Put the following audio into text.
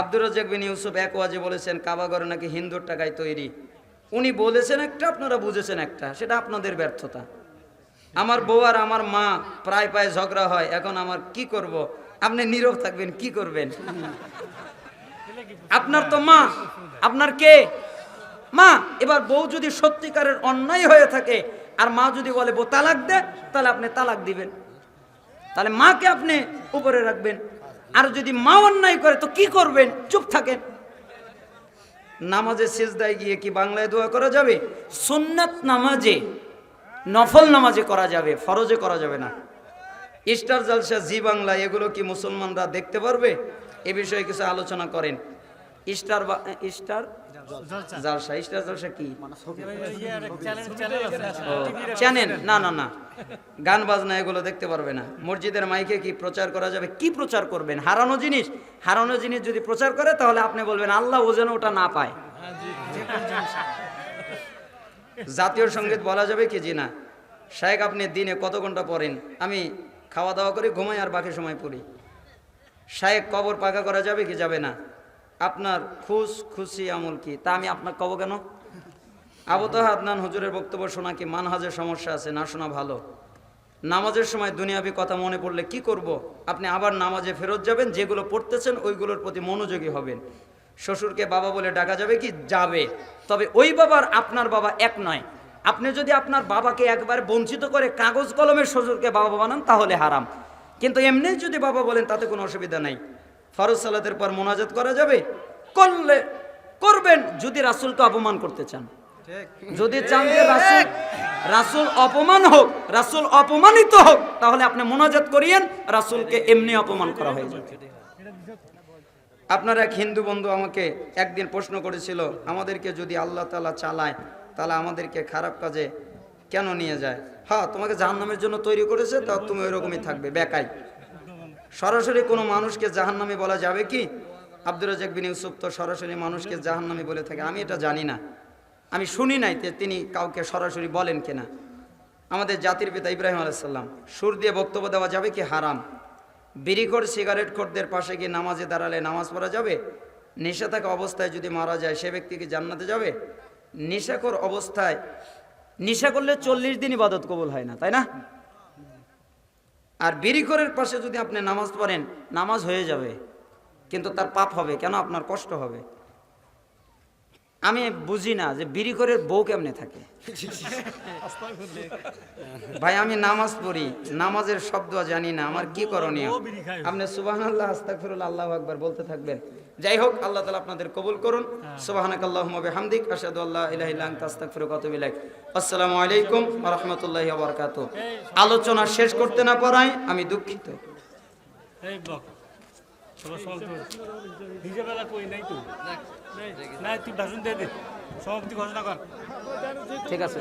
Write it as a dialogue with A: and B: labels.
A: আব্দুর রাজ্জাক বিন ইউসুফ এক ওয়াজে বলেছেন কাবাগর নাকি হিন্দুর টাকায় তৈরি? উনি বলেছেন একটা, আপনারা বুঝেছেন একটা, সেটা আপনাদের ব্যর্থতা। আমার বউ আর আমার মা প্রায় প্রায় ঝগড়া হয়, এখন আমার কি করব? আপনি নীরব থাকবেন, কি করবেন? আপনার তো মা, আপনার কে? মা, এবার বউ যদি সত্যিকারের অন্যায় হয়ে থাকে, আর মা যদি বলে, বউ, তালাক দে, তাহলে আপনি তালাক দিবেন। তাহলে মাকে আপনি উপরে রাখবেন। আর যদি মা অন্যায় করে, তো কি করবেন? চুপ থাকেন। নামাজে শেষদায় গিয়ে কি বাংলায় দোয়া করা যাবে? সুন্নাত নামাজে, নফল নামাজে করা যাবে, ফরজে করা যাবে না। ইস্টার জালসা, জি বাংলা, এগুলো কি মুসলমানরা দেখতে পারবে? এ বিষয়ে কিছু আলোচনা করেন। স্টার বা স্টার জালসা। স্টার জালসা কি? চ্যানেল না না না। গান বাজনা এগুলো দেখতে পারবে না। মসজিদের মাইকে কি প্রচার করা যাবে? কি প্রচার করবেন? হারানো জিনিস? হারানো জিনিস যদি প্রচার করে তাহলে আপনি বলবেন আল্লাহ ও যেন ওটা না পায়। জাতীয় সংগীত বলা যাবে কি? জি না। শায়েক আপনি দিনে কত ঘণ্টা পড়েন? আমি খাওয়া দাওয়া করে ঘুমাই আর বাকি সময় পড়ি। শায়েক কবর পাকা করা যাবে কি? যাবে না। আপনার খুশ খুশি আমল কি? তা আমি আপনাকে কব কেন? আবতাহ আদনান হুজুরের বক্তব্য শোনা কি মানহাজের সমস্যা আছে? না শোনা ভালো। নামাজের সময় দুনিয়াবি কথা মনে পড়লে কি করব। আপনি আবার নামাজে ফেরত যাবেন, যেগুলো পড়তেছেন ওইগুলোর প্রতি মনোযোগী হবেন। শ্বশুরকে বাবা বলে ডাকা যাবে কি? যাবে। তবে ওই বাবার আপনার বাবা এক নয়। আপনি যদি আপনার বাবাকে একবার বঞ্চিত করে কাগজ কলমের শ্বশুরকে বাবা বানান, তাহলে হারাম। কিন্তু এমনি যদি বাবা বলেন, তাতে কোনো অসুবিধা নাই। ফরজ সালাতের পর মোনাজাত করা যাবে? করলে করবেন যদি রাসূলকে অপমান করতে চান। যদি চান যে রাসূল রাসূল অপমান হোক রাসূল অপমানিত হোক তাহলে আপনি মোনাজাত করিয়েন রাসূলকে এমনি অপমান করা হয়ে যাবে। আপনার এক হিন্দু বন্ধু আমাকে একদিন প্রশ্ন করেছিল আমাদেরকে যদি আল্লাহ তালা চালায় তাহলে আমাদেরকে খারাপ কাজে কেন নিয়ে যায়? হ্যাঁ তোমাকে জাহান্নামের জন্য তৈরি করেছে তা তুমি ওইরকমই থাকবে বেকাই। সরাসরি কোনো মানুষকে জাহান্নামী বলা যাবে কি? আব্দুর রাজাক বিন ইউসুফ তো সরাসরি মানুষকে জাহান্নামী বলে থাকে। আমি এটা জানি না। আমি শুনি নাই যে তিনি কাউকে সরাসরি বলেন কিনা। আমাদের জাতির পিতা ইব্রাহিম আলাইসাল্লাম সুর দিয়ে বক্তব্য দেওয়া যাবে কি হারাম? বিড়িখোর সিগারেট খোরদের পাশে গিয়ে নামাজে দাঁড়ালে নামাজ পড়া যাবে? নেশা থাকা অবস্থায় যদি মারা যায়, সে ব্যক্তি কি জান্নাতে যাবে? নেশাখোর অবস্থায়, নেশা করলে চল্লিশ দিন ইবাদত কবুল হয় না, তাই না? আর বিড়িঘরের পাশে যদি আপনি নামাজ পড়েন নামাজ হয়ে যাবে। কিন্তু তার পাপ হবে কেন? আপনার কষ্ট হবে। আমি বুঝি না যে বিড়িখোরের বউ কেমনে থাকে। ভাই আমি নামাজ পড়ি নামাজের শব্দ জানি না আমার কি করণীয়? আপনি সুবাহ আল্লাহ আস্তাক ফিরুল আল্লাহ আকবার বলতে থাকবেন। যাই হোক আল্লাহ তাআলা আপনাদের কবুল করুন। সুবহানাক আল্লাহুম্মা বিহামদিক আশহাদু আল্লা ইলাহা ইল্লা আনতা আস্তাগফিরুকা ওয়া আতুবু ইলাইক। আসসালামু আলাইকুম রাহমাতুল্লাহি ওয়া আলোচনা শেষ করতে না পারায় আমি দুঃখিত। ঠিক আছে।